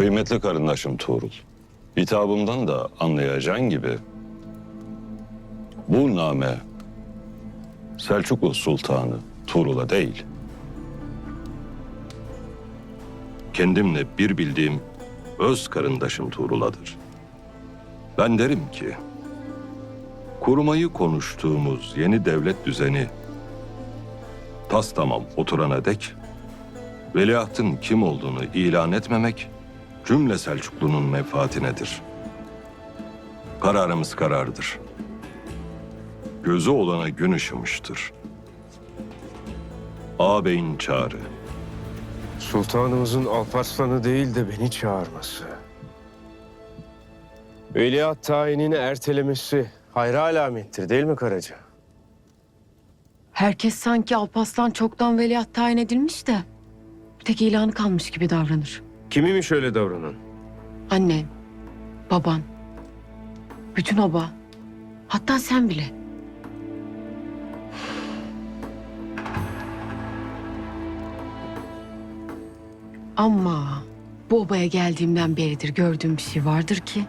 Kıymetli karındaşım Tuğrul. Hitabımdan da anlayacağın gibi bu name Selçuklu Sultanı Tuğrul'a değil. Kendimle bir bildiğim öz karındaşım Tuğrul'adır. Ben derim ki kurmayı konuştuğumuz yeni devlet düzeni tas tamam oturana dek veliahtın kim olduğunu ilan etmemek cümle Selçuklu'nun menfaatinedir. Kararımız karardır. Gözü olana gün ışımıştır. Ağabeyin çağrı. Sultanımızın Alparslan'ı değil de beni çağırması. Veliaht tayinini ertelemesi hayra alamettir değil mi Karaca? Herkes sanki Alpaslan çoktan veliaht tayin edilmiş de bir tek ilanı kalmış gibi davranır. Kimiymiş öyle davranan? Annen, baban, bütün oba, hatta sen bile. Ama bu obaya geldiğimden beridir gördüğüm bir şey vardır ki...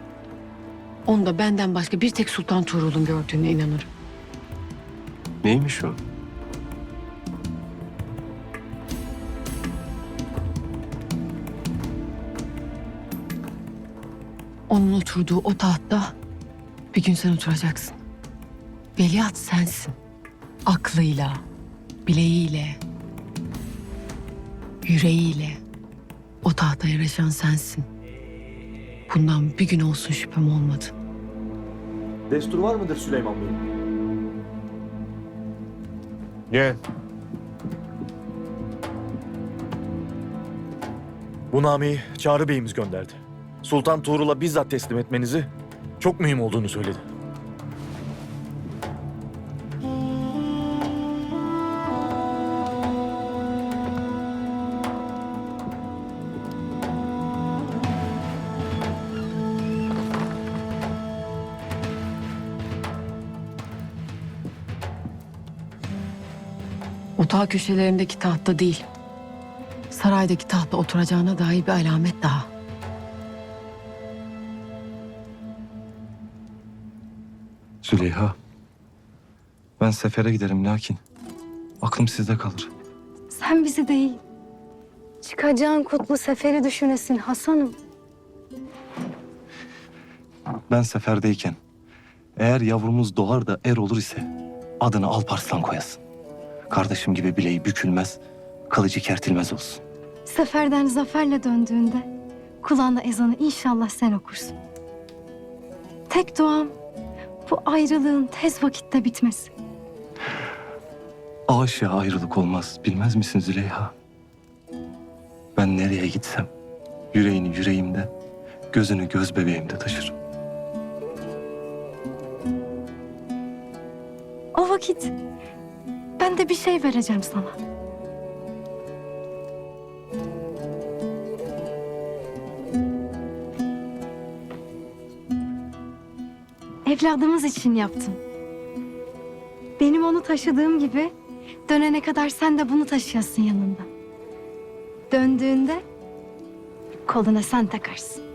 ...onda benden başka bir tek Sultan Tuğrul'un gördüğüne inanırım. Neymiş o? Onun oturduğu o tahtta bir gün sen oturacaksın. Veliaht sensin. Aklıyla, bileğiyle, yüreğiyle o tahta yaraşan sensin. Bundan bir gün olsun şüphem olmadı. Destur var mıdır Süleyman Bey? Gel. Bu nameyi Çağrı Bey'imiz gönderdi. Sultan Tuğrul'a bizzat teslim etmenizi çok mühim olduğunu söyledi. Otağı köşelerindeki tahtta değil, saraydaki tahtta oturacağına dair bir alamet daha. Züleyha. Ben sefere giderim lakin aklım sizde kalır. Sen bizi değil, çıkacağın kutlu seferi düşünesin Hasan'ım. Ben seferdeyken eğer yavrumuz doğar da er olur ise adını Alparslan koyasın. Kardeşim gibi bileği bükülmez, kılıcı kertilmez olsun. Seferden zaferle döndüğünde kulağına ezanı inşallah sen okursun. Tek duam bu ayrılığın tez vakitte bitmesi. Aşağı ayrılık olmaz bilmez misin Züleyha? Ben nereye gitsem yüreğini yüreğimde, gözünü göz bebeğimde taşırım. O vakit ben de bir şey vereceğim sana. Evladımız için yaptım. Benim onu taşıdığım gibi dönene kadar sen de bunu taşıyasın yanında. Döndüğünde koluna sen takarsın.